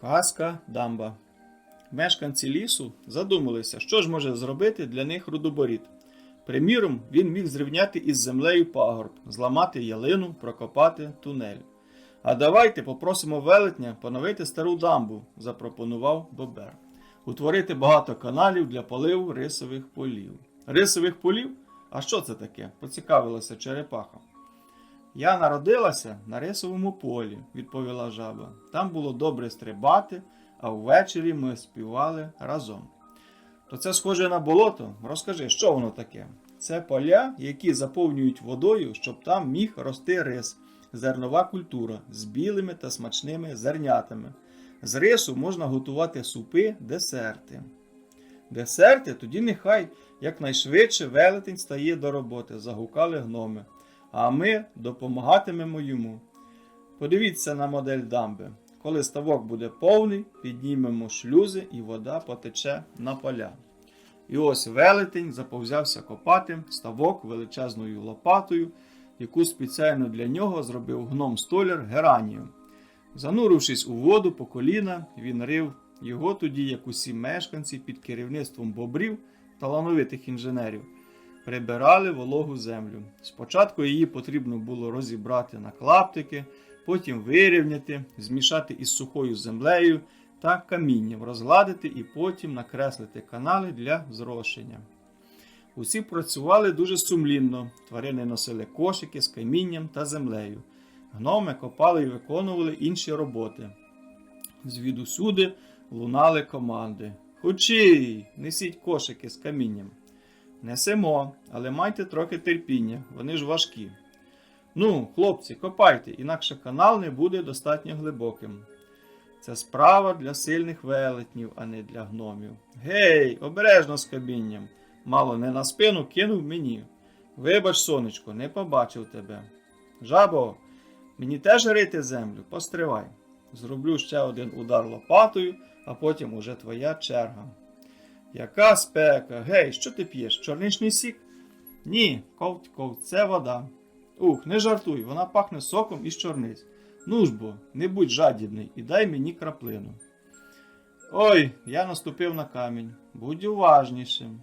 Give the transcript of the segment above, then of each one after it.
Казка дамба. Мешканці лісу задумалися, що ж може зробити для них рудоборіт. Приміром, він міг зрівняти із землею пагорб, зламати ялину, прокопати тунель. А давайте попросимо велетня поновити стару дамбу, запропонував Бобер. Утворити багато каналів для поливу рисових полів. Рисових полів? А що це таке? поцікавилася черепаха. Я народилася на рисовому полі, відповіла жаба. Там було добре стрибати, а ввечері ми співали разом. То це схоже на болото? Розкажи, що воно таке? Це поля, які заповнюють водою, щоб там міг рости рис, зернова культура з білими та смачними зернятами. З рису можна готувати супи, десерти. Десерти тоді нехай якнайшвидше велетень стає до роботи, загукали гноми, а ми допомагатимемо йому. Подивіться на модель дамби. Коли ставок буде повний, піднімемо шлюзи і вода потече на поля. І ось велетень заповзявся копати ставок величезною лопатою, яку спеціально для нього зробив гном столяр Геранію. Занурившись у воду по коліна, він рив його тоді, як усі мешканці під керівництвом бобрів, талановитих інженерів, прибирали вологу землю. Спочатку її потрібно було розібрати на клаптики, потім вирівняти, змішати із сухою землею та камінням, розгладити і потім накреслити канали для зрошення. Усі працювали дуже сумлінно. Тварини носили кошики з камінням та землею. Гноми копали і виконували інші роботи. Звідусюди лунали команди. Хочі, несіть кошики з камінням. Несемо, але майте трохи терпіння, вони ж важкі. Ну, хлопці, копайте, інакше канал не буде достатньо глибоким. Це справа для сильних велетнів, а не для гномів. Гей, обережно з камінням. Мало не на спину кинув мені. Вибач, сонечко, не побачив тебе. Жабо, мені теж рити землю, постривай. Зроблю ще один удар лопатою, а потім уже твоя черга. Яка спека? Гей, що ти п'єш? Чорничний сік? Ні, ковть, це вода. Ух, не жартуй, вона пахне соком із чорниць. Ну ж бо, не будь жадібний і дай мені краплину. Ой, я наступив на камінь. Будь уважнішим.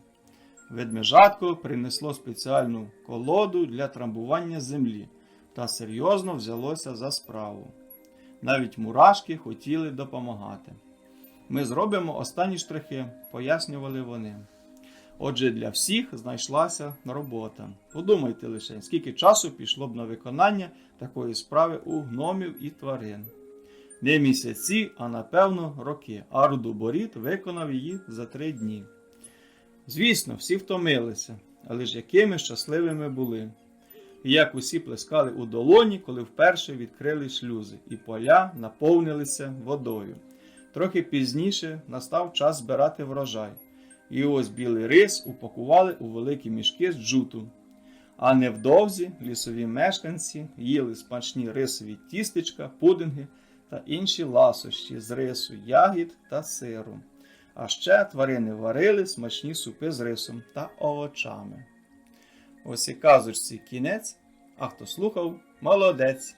Ведмежатко принесло спеціальну колоду для трамбування землі та серйозно взялося за справу. Навіть мурашки хотіли допомагати. Ми зробимо останні штрихи, пояснювали вони. Отже, для всіх знайшлася робота. Подумайте лише, скільки часу пішло б на виконання такої справи у гномів і тварин. Не місяці, а напевно роки. А Рудоборіт виконав її за три дні. Звісно, всі втомилися, але ж якими щасливими були. І як усі плескали у долоні, коли вперше відкрили шлюзи, і поля наповнилися водою. Трохи пізніше настав час збирати врожай. І ось білий рис упакували у великі мішки з джуту. А невдовзі лісові мешканці їли смачні рисові тістечка, пудинги та інші ласощі з рису, ягід та сиру. А ще тварини варили смачні супи з рисом та овочами. Ось і казочці кінець, а хто слухав, молодець.